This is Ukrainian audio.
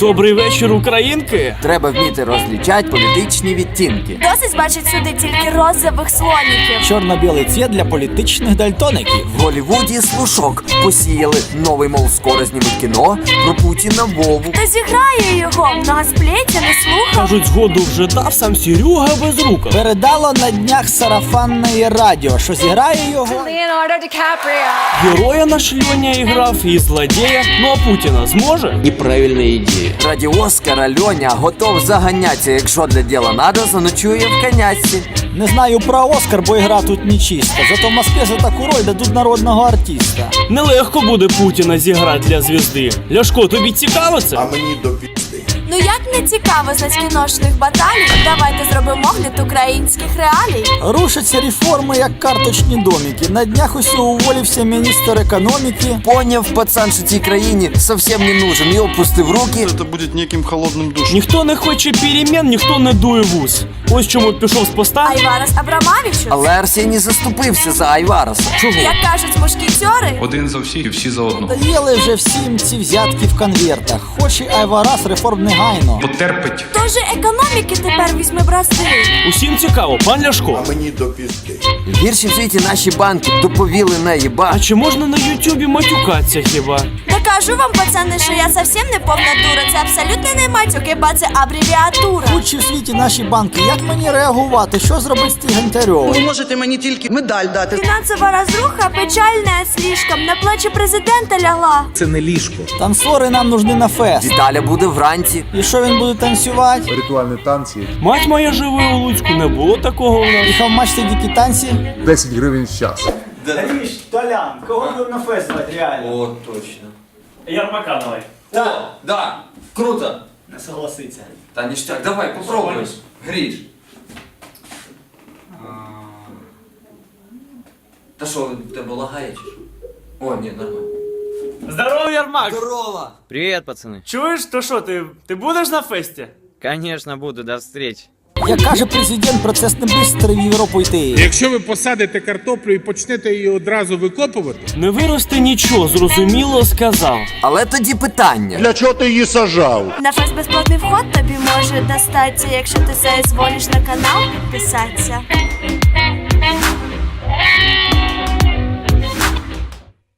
Добрий вечір, українки. Треба вміти розлічати політичні відтінки. Досить бачить сюди тільки розових слоніків. Чорно-білий цвіт для політичних дальтоників. В Голлівуді слушок посіяли новий, мов скоро знімуть кіно про Путіна Вову. Та зіграє його, много сплетя не слухав. Кажуть, згоду вже дав сам Серега без рука. Передало на днях сарафанне радіо, що зіграє його. Leonardo DiCaprio. Героя наш Льоня іграв і злодія. Ну а Путіна зможе? неправильная идея. Раді Оскара Льоня готов заганяться. якщо для діла надо, заночує в коняці. Не знаю про Оскар, бо ігра тут нечиста. Зато в Москві за таку роль дадуть народного артиста. Нелегко буде Путіна зіграти для звізди. Ляшко, тобі цікаво це? Ну як не цікаво з кіношних баталій, давайте зробимо огляд українських реалій. Рушаться реформи, як карточні домики. На днях ось уволився міністр економіки. Поняв пацан, що цій країні зовсім не нужен. І опустив руки. Это будет неким холодным душем. Ніхто не хоче перемін, ніхто не дує вуз. Ось чому пішов з поста. Айварас Абрамавічус. Але Арсеній заступився за Айвараса. Чого? Як кажуть мушкетери, Один за всіх і всі за одного. Доїли вже всім ці взятки в конвертах. Хоче Айварас реформ негайно. Потерпить. Тож економіки тепер візьме брази. Усім цікаво, пан Ляшко. А мені до пізки. Гірші в світі наші банки доповіли на їба. А чи можна на Ютубі матюкатися хіба? Та кажу вам, пацани, що я зовсім не повна дура. Це абсолютно не матюки, ба це абревіатура. Худші в світі наші банки. Як мені реагувати? Що зробити з тим Гонтарьовим? Ви можете мені тільки медаль дати. Фінансова розруха печальна слишком на плечі президента лягла. Це не ліжко. Танцори нам нужны на фест. Віталя буде вранці. І що він буде танцювати? ритуальні танці Мать моя живе у Луцьку, не було такого у нас. Їхав матч дикі танці. 10 гривень в час. Ріш, Толян, кого будемо на фест звати реально? О, точно. Ярмака давай. О, да, круто. Не согласиться. Та ништяк, давай, попробуй. Гріш. Та що, в тебе лагає чи що? О, ні, нормально. Здорово, Ярмак! Здорово! Привет, пацаны. Чуєш, то що, ти, ти будеш на фесті? Конечно, буду. До встречи. Як каже президент, процес не бистрий в Європу йти. Якщо ви посадите картоплю і почнете її одразу викопувати, Не виросте нічого, зрозуміло сказав. Але тоді питання. Для чого ти її сажав? На фест безплатний вход тобі може достатися, якщо ти соизволиш на канал підписатися.